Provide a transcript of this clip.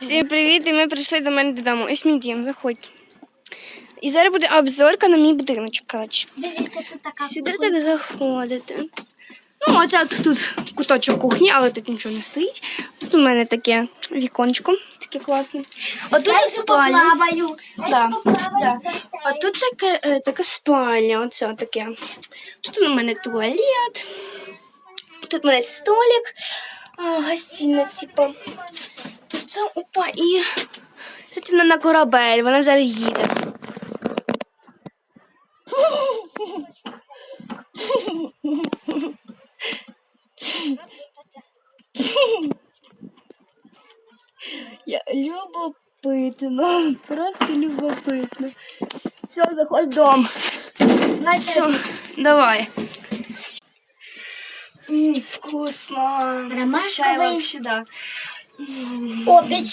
Всім привіт! І ми прийшли до мене додому. Ось мій дім, заходь. І зараз буде обзорка на мій будиночок. коротше. Дивіться, тут така Сюди так заходите. Ну, оце от тут куточок кухні, але тут нічого не стоїть. Тут у мене таке віконечко, таке класне. Отут Я і спальня. поплаваю. Я Да, поплаваю. да. А тут таке, е, така спальня, оце таке. Тут у мене туалет. Тут у мене столик а, гостинний, типу. Тут це опа і це вона на корабель, вона зараз їде. Я любопитно, просто любопитно. Все, заходь в дом. Все, давай. М, вкусно. Чай вообще, да. О, печенье.